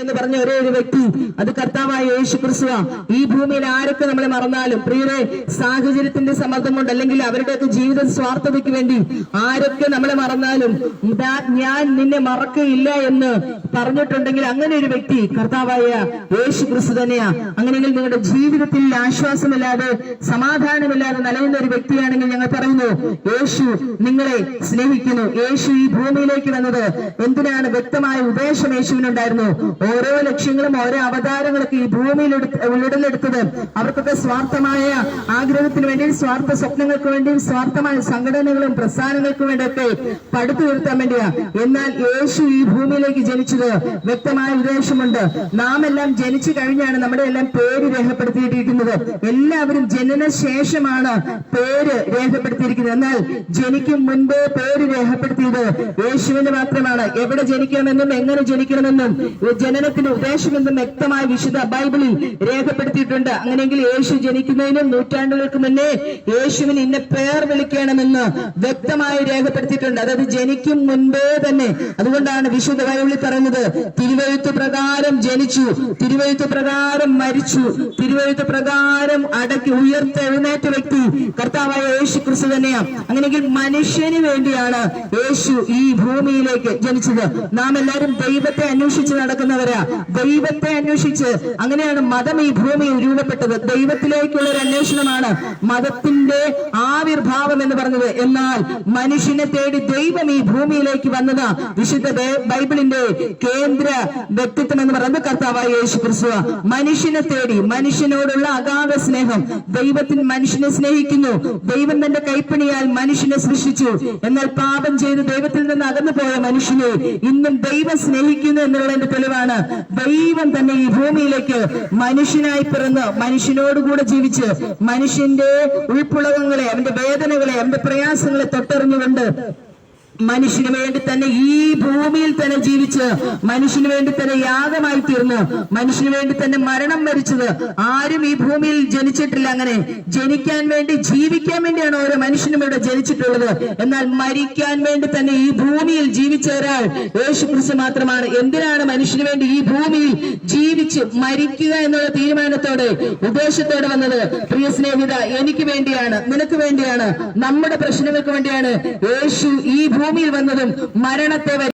എന്ന് പറഞ്ഞ ഒരേ ഒരു വ്യക്തി അത് കർത്താവായ യേശു ക്രിസ്തുവ ഈ ഭൂമിയിൽ ആരൊക്കെ നമ്മൾ മറന്നാലും പ്രിയരെ സാഹചര്യത്തിന്റെ സമ്മർദ്ദം കൊണ്ട് അല്ലെങ്കിൽ അവരുടെയൊക്കെ ജീവിത സ്വാർത്ഥതയ്ക്ക് വേണ്ടി ആരൊക്കെ നമ്മളെ മറന്നാലും ഞാൻ നിന്നെ മറക്കയില്ല എന്ന് പറഞ്ഞിട്ടുണ്ടെങ്കിൽ അങ്ങനെ ഒരു വ്യക്തി കർത്താവായ യേശു ക്രിസ്തു തന്നെയാ. അങ്ങനെയെങ്കിൽ നിങ്ങളുടെ ജീവിതത്തിൽ ആശ്വാസമില്ലാതെ സമാധാനമില്ലാതെ നിലയുന്ന ഒരു വ്യക്തിയാണെങ്കിൽ ഞങ്ങൾ പറയുന്നു യേശു നിങ്ങളെ സ്നേഹിക്കുന്നു. യേശു ഈ ഭൂമിയിലേക്ക് വന്നത്. എന്തിനാണ്? വ്യക്തമായ ഉപദേശം യേശുവിനുണ്ടായിരുന്നു. ഓരോ ലക്ഷ്യങ്ങളും ഓരോ അവതാരങ്ങളൊക്കെ ഈ ഭൂമിയിൽ ഉള്ളിടലെടുത്തത് അവർക്കൊക്കെ സ്വാർത്ഥമായ ആഗ്രഹത്തിന് വേണ്ടിയും സ്വാർത്ഥ സ്വപ്നങ്ങൾക്ക് വേണ്ടിയും സ്വാർത്ഥമായ സംഘടനകളും പ്രസ്ഥാനങ്ങൾക്കും വേണ്ടിയൊക്കെ പടുത്തുയർത്താൻ വേണ്ടിയാ. എന്നാൽ യേശു ഈ ഭൂമിയിലേക്ക് ജനിച്ചത് വ്യക്തമായ ഉദ്ദേശമുണ്ട്. നാം എല്ലാം ജനിച്ചു കഴിഞ്ഞാണ് നമ്മുടെ എല്ലാം പേര് രേഖപ്പെടുത്തിയിട്ടിരിക്കുന്നത്. എല്ലാവരും ജനന ശേഷമാണ് പേര് രേഖപ്പെടുത്തിയിരിക്കുന്നത്. എന്നാൽ ജനിക്കും മുൻപേ പേര് രേഖപ്പെടുത്തിയത് യേശുവിന് മാത്രമാണ്. എവിടെ ജനിക്കണമെന്നും എങ്ങനെ ജനിക്കണമെന്നും ജനനത്തിന്റെ ഉദ്ദേശമെന്നും വ്യക്തമായ വിശുദ്ധ ബൈബിളിൽ രേഖപ്പെടുത്തിയിട്ടുണ്ട്. അങ്ങനെയെങ്കിൽ യേശു ജനിക്കുന്നതിനും നൂറ്റാണ്ടുകൾക്ക് മുന്നേ യേശുവിന് ഇന്ന പേർ വിളിക്കണമെന്ന് വ്യക്തമായി രേഖപ്പെടുത്തിയിട്ടുണ്ട്. അതായത് ജനിക്കും മുൻപേ തന്നെ. അതുകൊണ്ടാണ് വിശുദ്ധ ബൈബിളിൽ പറയുന്നത് തിരുവഴുത്ത് പ്രകാരം ജനിച്ചു തിരുവഴുത്ത് പ്രകാരം മരിച്ചു തിരുവഴുത്ത് പ്രകാരം അടക്കി ഉയർത്തെഴുന്നേറ്റ വ്യക്തി കർത്താവായ യേശു ക്രിസ്തു തന്നെയാണ്. അങ്ങനെയെങ്കിൽ മനുഷ്യന് വേണ്ടിയാണ് യേശു ഈ ഭൂമിയിലേക്ക് ജനിച്ചത്. നാം എല്ലാവരും ദൈവത്തെ അന്വേഷിച്ച് നടക്കുന്നവരാ ദൈവത്തെ അന്വേഷിച്ച്. അങ്ങനെയാണ് മതം ഈ ഭൂമിയിൽ രൂപപ്പെട്ടത്. ദൈവത്തിലേക്കുള്ള ഒരു അന്വേഷണമാണ് മതത്തിന്റെ ആവിർഭാവം എന്ന് പറഞ്ഞത്. എന്നാൽ മനുഷ്യനെ തേടി ദൈവം ഈ ഭൂമിയിലേക്ക് വന്നത് വിശുദ്ധ ബൈബിളിന്റെ കേന്ദ്ര വ്യക്തിത്വം എന്ന് പറയുന്നത് കർത്താവായ യേശു ക്രിസ്തു മനുഷ്യനെ തേടി മനുഷ്യനോടുള്ള അഗാധ സ്നേഹം. ദൈവത്തിന് മനുഷ്യനെ സ്നേഹിക്കുന്നു. ദൈവം തന്റെ കൈപ്പണിയാൽ മനുഷ്യനെ സൃഷ്ടിച്ചു. എന്നാൽ പാപം ചെയ്ത് ദൈവത്തിൽ നിന്ന് അകന്നു പോയ മനുഷ്യനെ ഇന്നും ദൈവം സ്നേഹിക്കുന്നു എന്നുള്ളതിന്റെ തെളിവാണ്. ദൈവം തന്നെ ഈ ഭൂമിയിലേക്ക് മനുഷ്യനായി പിറന്ന് മനുഷ്യനോടുകൂടെ ജീവിച്ച് മനുഷ്യന്റെ ഉൾപ്പുളകങ്ങളെ അവന്റെ വേദനകളെ അവന്റെ പ്രയാസങ്ങളെ തൊട്ടറിഞ്ഞുകൊണ്ട് മനുഷ്യന് വേണ്ടി തന്നെ ഈ ഭൂമിയിൽ തന്നെ ജീവിച്ച് മനുഷ്യന് വേണ്ടി തന്നെ യാഗമായി തീർന്നു മനുഷ്യന് വേണ്ടി തന്നെ മരണം വരിച്ചത് ആരും ഈ ഭൂമിയിൽ ജനിച്ചിട്ടില്ല. അങ്ങനെ ജനിക്കാൻ വേണ്ടി ജീവിക്കാൻ വേണ്ടിയാണ് ഓരോ മനുഷ്യനും ഇവിടെ ജനിച്ചിട്ടുള്ളത്. എന്നാൽ മരിക്കാൻ വേണ്ടി തന്നെ ഈ ഭൂമിയിൽ ജീവിച്ച ഒരാൾ യേശു ക്രിസ്തു മാത്രമാണ്. എന്തിനാണ് മനുഷ്യന് വേണ്ടി ഈ ഭൂമിയിൽ ജീവിച്ച് മരിക്കുക എന്നുള്ള തീരുമാനത്തോടെ ഉപദേശത്തോടെ വന്നത്? പ്രിയ സ്നേഹിത എനിക്ക് വേണ്ടിയാണ് നിനക്ക് വേണ്ടിയാണ് നമ്മുടെ പ്രശ്നങ്ങൾക്ക് വേണ്ടിയാണ് യേശു ഈ ഭൂമിയിൽ വന്നതും മരണത്തെ